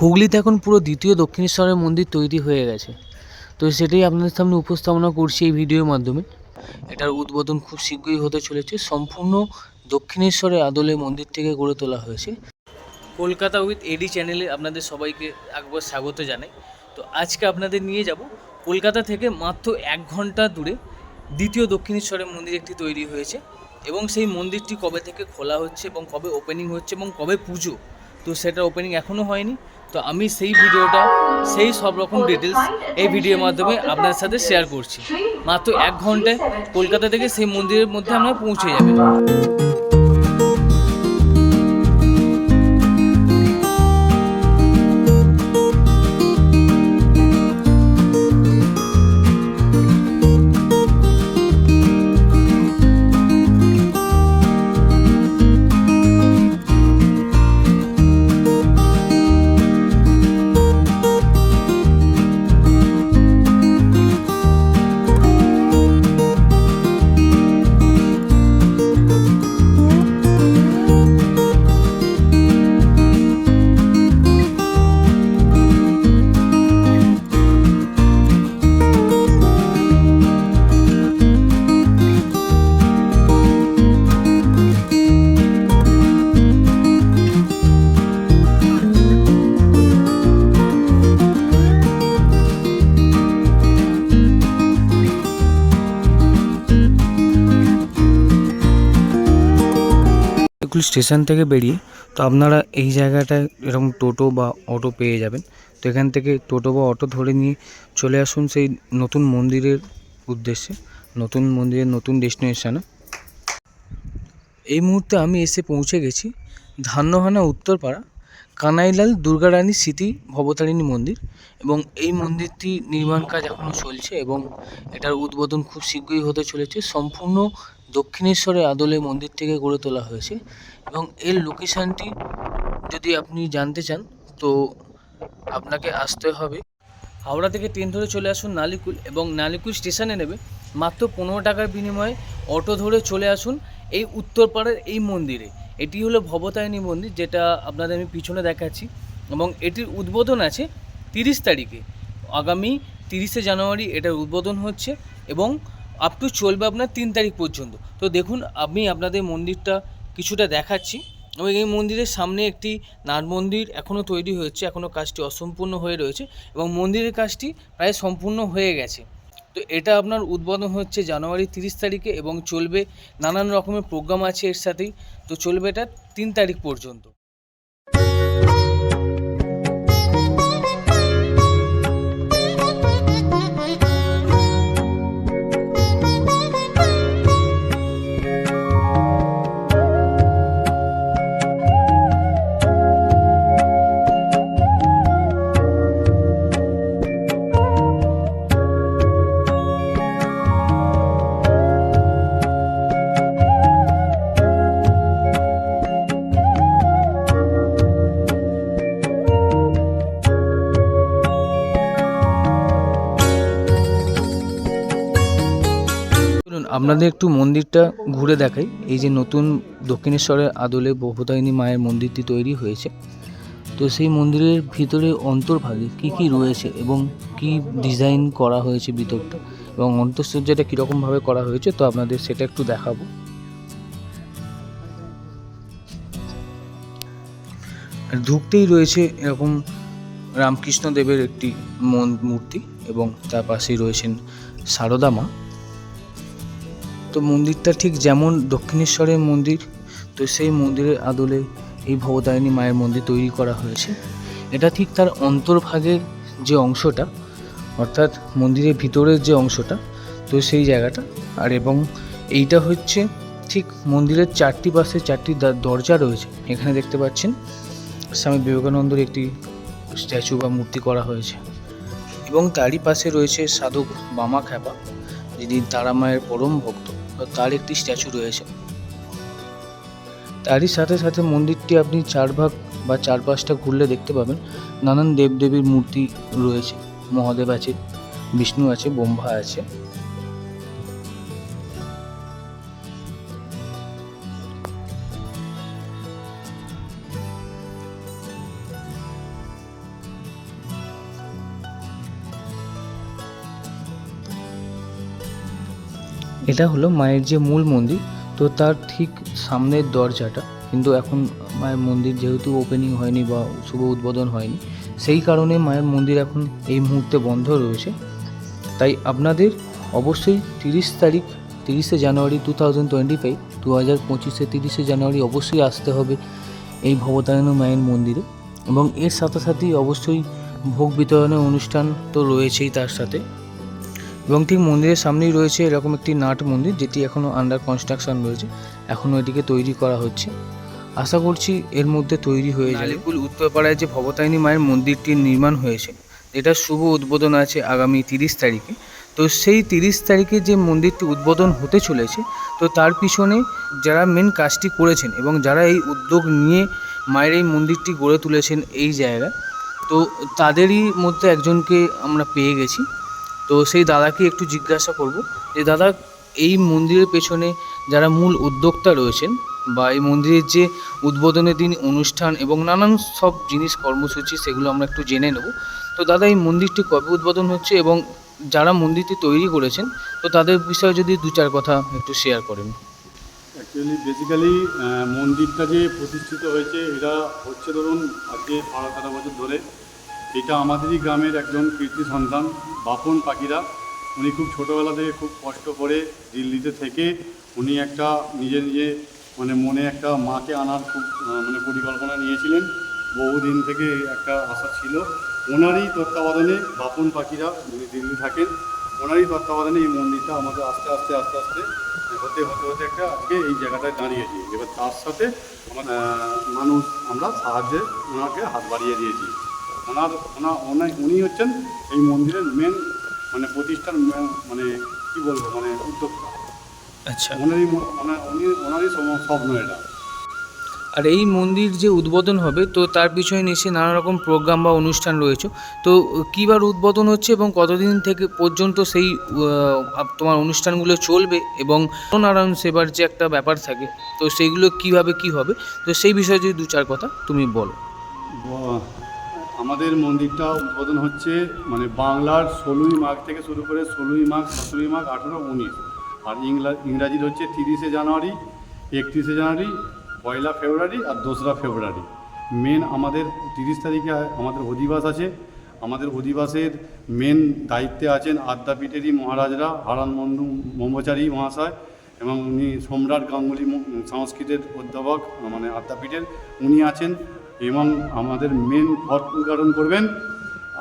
হুগলিতে এখন পুরো দ্বিতীয় দক্ষিণেশ্বরের মন্দির তৈরি হয়ে গেছে। তো সেটাই আপনাদের সামনে উপস্থাপনা করছি এই ভিডিওর মাধ্যমে। এটার উদ্বোধন খুব শীঘ্রই হতে চলেছে। সম্পূর্ণ দক্ষিণেশ্বরের আদলে মন্দির থেকে গড়ে তোলা হয়েছে। কলকাতা উইথ এডি চ্যানেলে আপনাদের সবাইকে একবার স্বাগত জানাই। তো আজকে আপনাদের নিয়ে যাব কলকাতা থেকে মাত্র এক ঘণ্টা দূরে দ্বিতীয় দক্ষিণেশ্বরের মন্দির একটি তৈরি হয়েছে এবং সেই মন্দিরটি কবে থেকে খোলা হচ্ছে এবং কবে ওপেনিং হচ্ছে এবং কবে পুজো? তো সেটা ওপেনিং এখনও হয়নি। তো আমি সেই ভিডিওটা, সেই সব রকম ডিটেলস এই ভিডিওর মাধ্যমে আপনাদের সাথে শেয়ার করছি। মাত্র এক ঘন্টায় কলকাতা থেকে সেই মন্দিরের মধ্যে আমরা পৌঁছে যাবেন। এগুলো স্টেশন থেকে বেরিয়ে তো আপনারা এই জায়গাটায় এরকম টোটো বা অটো পেয়ে যাবেন। তো এখান থেকে টোটো বা অটো ধরে নিয়ে চলে আসুন সেই নতুন মন্দিরের উদ্দেশ্যে, নতুন মন্দিরের নতুন ডেস্টিনেশনে এই মুহূর্তে আমি এসে পৌঁছে গেছি ধান্যহানা উত্তরপাড়া, কানাইলাল দুর্গারানী স্মৃতি ভবতারিণী মন্দির এবং এই মন্দিরটি নির্মাণ কাজ এখনও চলছে এবং এটার উদ্বোধন খুব শীঘ্রই হতে চলেছে। সম্পূর্ণ দক্ষিণেশ্বরের আদলে মন্দির থেকে গড়ে তোলা হয়েছে এবং এর লোকেশানটি যদি আপনি জানতে চান, তো আপনাকে আসতে হবে। হাওড়া থেকে ট্রেন ধরে চলে আসুন নালিকুল এবং নালিকুল স্টেশনে নেবে মাত্র পনেরো টাকার বিনিময়ে অটো ধরে চলে আসুন এই উত্তরপাড়ার এই মন্দিরে। এটি হলো ভবতারিণী মন্দির, যেটা আপনাদের আমি পিছনে দেখাচ্ছি এবং এটির উদ্বোধন আছে তিরিশ তারিখে। আগামী তিরিশে জানুয়ারি এটার উদ্বোধন হচ্ছে এবং আপ টু চলবে আপনার তিন তারিখ পর্যন্ত। তো দেখুন, আমি আপনাদের মন্দিরটা কিছুটা দেখাচ্ছি। এবং এই মন্দিরের সামনে একটি নাট মন্দির এখনও তৈরি হয়েছে এখনও কাজটি অসম্পূর্ণ হয়ে রয়েছে এবং মন্দিরের কাজটি প্রায় সম্পূর্ণ হয়ে গেছে। তো এটা আপনার উদ্বোধন হচ্ছে জানুয়ারি তিরিশ তারিখে এবং চলবে নানান রকমের প্রোগ্রাম আছে এর সাথেই। তো চলবে এটা তিন তারিখ পর্যন্ত। আপনাদের একটু মন্দিরটা ঘুরে দেখাই। এই যে নতুন দক্ষিণেশ্বরের আদলে বহুতায়নী মায়ের মন্দিরটি তৈরি হয়েছে। তো সেই মন্দিরের ভিতরে অন্তর্ভাগে কি কি রয়েছে এবং কি ডিজাইন করা হয়েছে ভিতরটা এবং অন্তঃসজ্জাটা কীরকমভাবে করা হয়েছে, তো আপনাদের সেটা একটু দেখাবো। ঢুকতেই রয়েছে এরকম রামকৃষ্ণ দেবের একটি মূর্তি এবং তার পাশেই রয়েছেন সারদা মা। তো মন্দিরটা ঠিক যেমন দক্ষিণেশ্বরের মন্দির, তো সেই মন্দিরের আদলে এই ভবতারিণী মায়ের মন্দির তৈরি করা হয়েছে। এটা ঠিক তার অন্তর্ভাগের যে অংশটা, অর্থাৎ মন্দিরের ভিতরের যে অংশটা, তো সেই জায়গাটা। আর এবং এইটা হচ্ছে ঠিক মন্দিরের চারটি পাশে চারটি দরজা রয়েছে। এখানে দেখতে পাচ্ছেন স্বামী বিবেকানন্দর একটি স্ট্যাচু বা মূর্তি করা হয়েছে। এবং তারই পাশে রয়েছে সাধক বামা খ্যাপা, যিনি তারা মায়ের পরম ভক্ত। তার একটি স্ট্যাচু রয়েছে। তারই সাথে সাথে মন্দিরটি আপনি চার ভাগ বা চার পাঁচটা ঘুরলে দেখতে পাবেন। নানান দেবদেবীর মূর্তি রয়েছে। মহাদেব আছে, বিষ্ণু আছে, ব্রহ্মা আছে। এটা হলো মায়ের যে মূল মন্দির, তো তার ঠিক সামনের দরজাটা, কিন্তু এখন মায়ের মন্দির যেহেতু ওপেনিং হয়নি বা শুভ উদ্বোধন হয়নি, সেই কারণে মায়ের মন্দির এখন এই মুহূর্তে বন্ধ রয়েছে। তাই আপনাদের অবশ্যই তিরিশ তারিখ, তিরিশে January two thousand twenty five দু হাজার পঁচিশে তিরিশে জানুয়ারি অবশ্যই আসতে হবে এই ভবতারিণী মায়ের মন্দিরে। এবং এর সাথে সাথেই অবশ্যই ভোগ বিতরণের অনুষ্ঠান তো রয়েছেই তার সাথে। এবং ঠিক মন্দিরের সামনেই রয়েছে এরকম একটি নাট মন্দির, যেটি এখনও আন্ডার কনস্ট্রাকশন রয়েছে। এখনও এটিকে তৈরি করা হচ্ছে। আশা করছি এর মধ্যে তৈরি হয়ে যাবে। আলিপুর উত্তরপাড়ায় যে ভবতারিণী মায়ের মন্দিরটির নির্মাণ হয়েছে এটা শুভ উদ্বোধন আছে আগামী তিরিশ তারিখে। তো সেই তিরিশ তারিখে যে মন্দিরটি উদ্বোধন হতে চলেছে, তো তার পিছনে যারা মেন কাজটি করেছেন এবং যারা এই উদ্যোগ নিয়ে মায়ের এই মন্দিরটি গড়ে তুলেছেন এই জায়গায়, তো তাদেরই মধ্যে একজনকে আমরা পেয়ে গেছি। তো সেই দাদাকে একটু জিজ্ঞাসা করব যে, দাদা, এই মন্দিরের পেছনে যারা মূল উদ্যোক্তা রয়েছেন বা এই মন্দিরের যে উদ্বোধনের দিন অনুষ্ঠান এবং নানান সব জিনিস কর্মসূচি, সেগুলো আমরা একটু জেনে নেব। তো দাদা, এই মন্দিরটি কবে উদ্বোধন হচ্ছে এবং যারা মন্দিরটি তৈরি করেছেন, তো তাদের বিষয়ে যদি দু চার কথা একটু শেয়ার করেন। অ্যাকচুয়ালি বেসিক্যালি মন্দিরটা যে প্রতিষ্ঠিত হয়েছে, এটা হচ্ছে ধরুন আজকে তেরো বছর ধরে এটা আমাদেরই গ্রামের একজন কীর্তি সন্তান, বাপন পাখিরা। উনি খুব ছোটোবেলা থেকে খুব কষ্ট করে দিল্লিতে থেকে উনি একটা নিজে নিজে মানে মনে একটা মাকে আনার খুব মানে পরিকল্পনা নিয়েছিলেন। বহুদিন থেকে একটা আশা ছিল। ওনারই তত্ত্বাবধানে বাপন পাখিরা যিনি দিল্লি থাকেন। ওনারই তত্ত্বাবধানে এই মন্দিরটা আমাদের আস্তে আস্তে আস্তে আস্তে হতে হতে হতে একটা আজকে এই জায়গাটায় দাঁড়িয়েছি এবার তার সাথে আমার মানুষ আমরা সাহায্যে ওনাকে হাত বাড়িয়ে দিয়েছি। ওনার ওনা ওনার উনি হচ্ছেন এই মন্দিরের মেন মানে প্রতিষ্ঠার মানে কি বলব মানে উদ্যোক্তা। আচ্ছা। ওনারই উনি ওনারই স্বপ্ন এটা। আর এই মন্দির যে উদ্বোধন হবে তো তার পিছনে নিশ্চয়ই নানা রকম প্রোগ্রাম বা অনুষ্ঠান রয়েছে। তো কীবার উদ্বোধন হচ্ছে এবং কতদিন থেকে পর্যন্ত সেই তোমার অনুষ্ঠানগুলো চলবে এবং নারায়ণ সেবার যে একটা ব্যাপার থাকে তো সেইগুলো কীভাবে কি হবে? তো সেই বিষয়ে যদি দু চার কথা তুমি বলো। আমাদের মন্দিরটা উদ্বোধন হচ্ছে মানে বাংলার ষোলোই মাঘ থেকে শুরু করে ষোলোই মাঘ, সতেরোই মাঘ, আঠেরো, উনিশ। আর ইংলা ইংরাজির হচ্ছে তিরিশে জানুয়ারি, একত্রিশে জানুয়ারি, পয়লা ফেব্রুয়ারি আর দোসরা ফেব্রুয়ারি। মেন আমাদের তিরিশ তারিখে আমাদের অধিবাস আছে। আমাদের অধিবাসের মেন দায়িত্বে আছেন আদ্যাপীঠেরই মহারাজরা, হারান বন্ধু ব্রহ্মচারী মহাশয় এবং উনি সম্রাট গাঙ্গুলি সংস্কৃতের অধ্যাপক মানে আদ্যাপীঠের। উনি আছেন এবং আমাদের মেন ঘট উদ্ঘাটন করবেন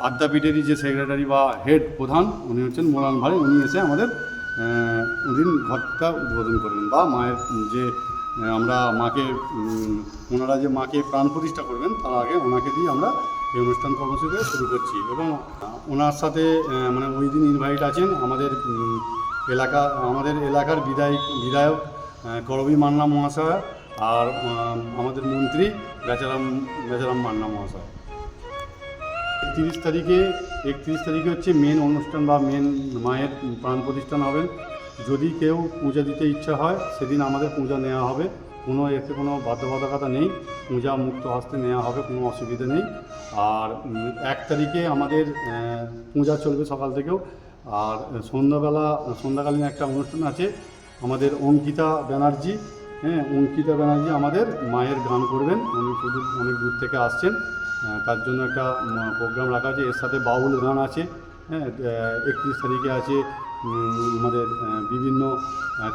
আদ্যাপীঠেরই যে সেক্রেটারি বা হেড প্রধান, উনি হচ্ছেন মোরান ভাই। উনি এসে আমাদের উনি ঘরটা উদ্বোধন করবেন বা মায়ের যে আমরা মাকে ওনারা যে মাকে প্রাণ প্রতিষ্ঠা করবেন, তার আগে ওনাকে দিয়ে আমরা এই অনুষ্ঠান কর্মসূচি শুরু করছি। এবং ওনার সাথে মানে ওই দিন ইনভাইট আছেন আমাদের এলাকা, আমাদের এলাকার বিধায়ক বিধায়ক করবী মান্না মহাশয় আর আমাদের মন্ত্রী বেচারাম বেচারাম মান্না মহাশয়। একত্রিশ তারিখে একত্রিশ তারিখে হচ্ছে মেন অনুষ্ঠান বা মেন মায়ের প্রাণ প্রতিষ্ঠান হবেন যদি কেউ পূজা দিতে ইচ্ছা হয়, সেদিন আমাদের পূজা নেওয়া হবে। কোনো, এতে কোনো বাধ্যবাধকতা নেই। পূজা মুক্ত হস্তে নেওয়া হবে, কোনো অসুবিধা নেই। আর এক তারিখে আমাদের পূজা চলবে সকাল থেকেও। আর, সন্ধ্যাবেলা, সন্ধ্যাকালীন একটা অনুষ্ঠান আছে। আমাদের অঙ্কিতা ব্যানার্জি হ্যাঁ অঙ্কিতা ব্যানার্জি আমাদের মায়ের গান করবেন। উনি প্রচুর অনেক দূর থেকে আসছেন। তার জন্য একটা প্রোগ্রাম রাখা আছে। এর সাথে বাউল গান আছে। হ্যাঁ একত্রিশ তারিখে আছে আমাদের বিভিন্ন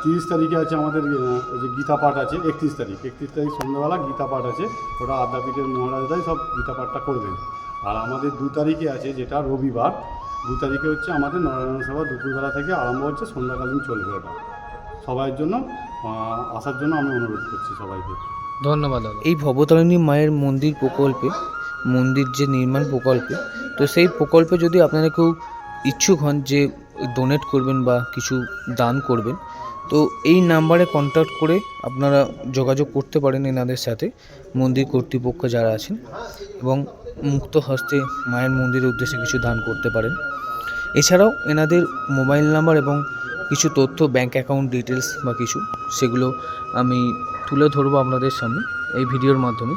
তিরিশ তারিখে আছে আমাদের যে গীতা পাঠ আছে, একত্রিশ তারিখ। একত্রিশ তারিখ সন্ধ্যাবেলা গীতা পাঠ আছে। ওটা আদ্যাপীঠের মহারাজরাই সব গীতা পাঠটা করবেন। আর আমাদের দু তারিখে আছে যেটা রবিবার। দু তারিখে হচ্ছে আমাদের নারায়ণ সভা দুপুরবেলা থেকে আরম্ভ হচ্ছে, সন্ধ্যাকালীন চলবে ওটা। সবাইয়ের জন্য আসার জন্য আমি অনুরোধ করছি সবাইকে। ধন্যবাদ এই ভবতারিণী মায়ের মন্দির প্রকল্পে মন্দির যে নির্মাণ প্রকল্পে তো সেই প্রকল্পে যদি আপনারা কেউ ইচ্ছুক হন যে ডোনেট করবেন বা কিছু দান করবেন তো এই নাম্বারে কন্ট্যাক্ট করে আপনারা যোগাযোগ করতে পারেন এনাদের সাথে মন্দির কর্তৃপক্ষ যারা আছেন এবং মুক্ত হস্তে মায়ের মন্দিরের উদ্দেশ্যে কিছু দান করতে পারেন। এছাড়াও এনাদের মোবাইল নাম্বার এবং কিছু তথ্য ব্যাঙ্ক অ্যাকাউন্ট ডিটেলস বা কিছু, সেগুলো আমি তুলে ধরবো আপনাদের সামনে এই ভিডিওর মাধ্যমে।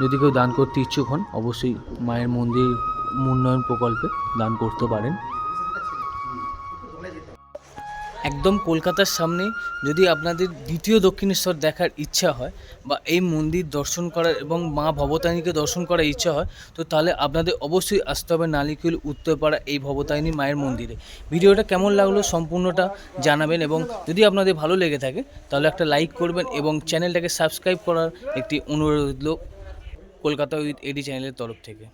যদি কেউ দান করতে ইচ্ছুক হন, অবশ্যই মায়ের মন্দির উন্নয়ন প্রকল্পে দান করতে পারেন। একদম কলকাতার সামনে যদি আপনাদের দ্বিতীয় দক্ষিণেশ্বর দেখার ইচ্ছা হয় বা এই মন্দির দর্শন করার এবং মা ভবতারিণীকে দর্শন করার ইচ্ছা হয়, তো তাহলে আপনাদের অবশ্যই আসতে হবে নালিকুল উত্তরপাড়া এই ভবতারিণী মায়ের মন্দিরে। ভিডিওটা কেমন লাগল সম্পূর্ণটা জানাবেন এবং যদি আপনাদের ভালো লেগে থাকে, তাহলে একটা লাইক করবেন এবং চ্যানেলটাকে সাবস্ক্রাইব করার একটি অনুরোধ কলকাতা উইথ এডি চ্যানেলের তরফ থেকে।